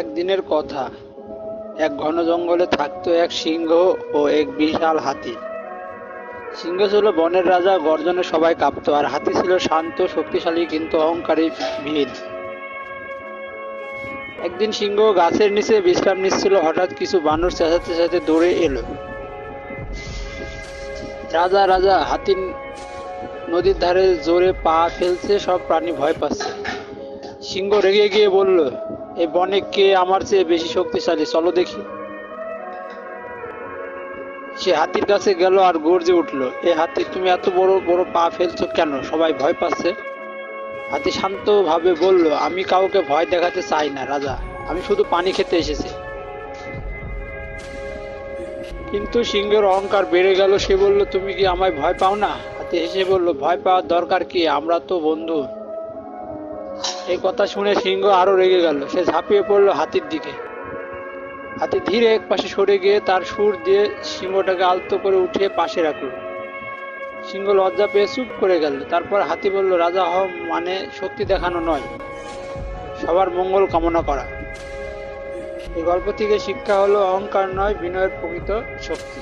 একদিনের কথা। এক ঘন জঙ্গলে থাকতো এক সিংহ ও এক বিশাল হাতি। সিংহ ছিল বনের রাজা, গর্জনে সবাই কাঁপতো, আর হাতি ছিল শান্ত, শক্তিশালী কিন্তু অহংকারী ভীর একদিন সিংহ গাছের নিচে বিশ্রাম নিচ্ছিল, হঠাৎ কিছু বানর চেঁচাতে চেঁচাতে দৌড়ে এলো। রাজা রাজা, হাতি নদীর ধারে জোরে পা ফেলছে, সব প্রাণী ভয় পাচ্ছে। সিংহ রেগে গিয়ে বলল, এই বনে কে আমার চেয়ে বেশি শক্তিশালী? চলো দেখি। সে হাতির কাছে গেল আর গর্জে উঠল, এ হাতি, তুমি এত বড় বড় পা ফেলছো কেন? সবাই ভয় পাচ্ছে। হাতি শান্তভাবে বলল, আমি কাউকে ভয় দেখাতে চাই না, রাজা। আমি শুধু পানি খেতে এসেছি। কিন্তু সিংহের অহংকার বেড়ে গেল। সে বলল, তুমি কি আমায় ভয় পাও না? হাতি হেসে বলল, ভয় পাওয়ার দরকার কি? আমরা তো বন্ধু। এই কথা শুনে সিংহ আরও রেগে গেল। সে ঝাঁপিয়ে পড়ল হাতির দিকে। হাতি ধীরে এক পাশে সরে গিয়ে তার সুর দিয়ে সিংহটাকে আলতো করে উঠিয়ে পাশে রাখল। সিংহ লজ্জা পেয়ে চুপ করে গেল। তারপর হাতি বলল, রাজা, হও মানে শক্তি দেখানো নয়। সবার মঙ্গল কামনা করা। এই গল্প থেকে শিক্ষা হলো, অহংকার নয়, বিনয়ের প্রকৃত শক্তি।